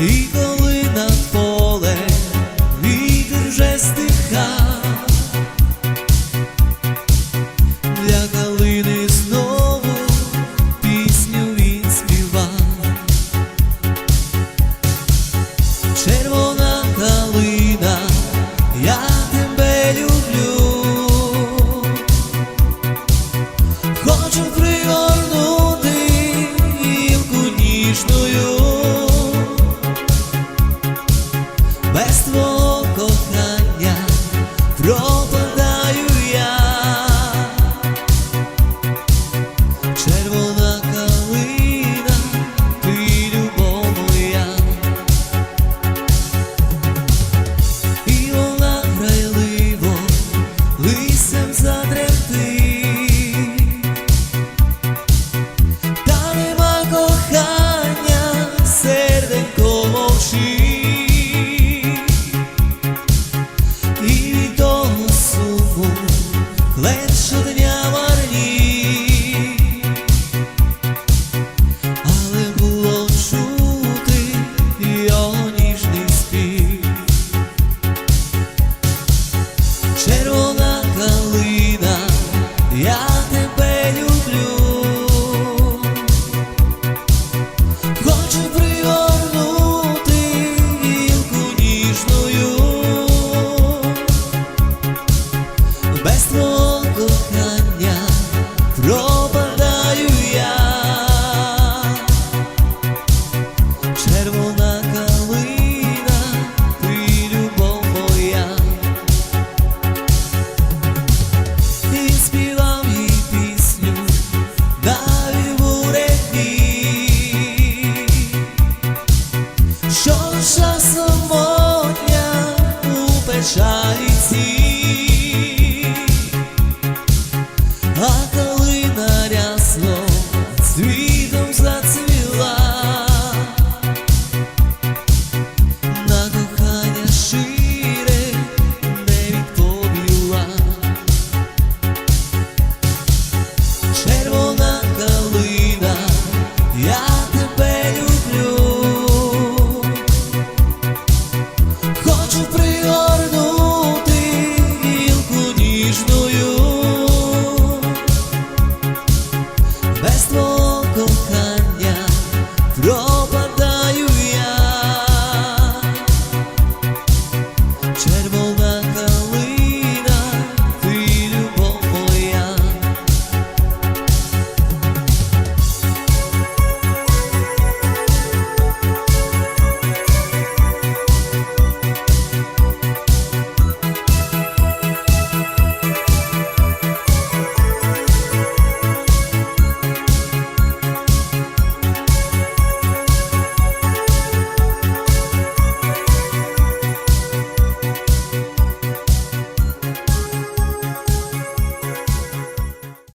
І коли над поле вітер вже стихав, для калини знову пісню він співав. Червона калина, я тебе люблю, хочу. гнали. 그런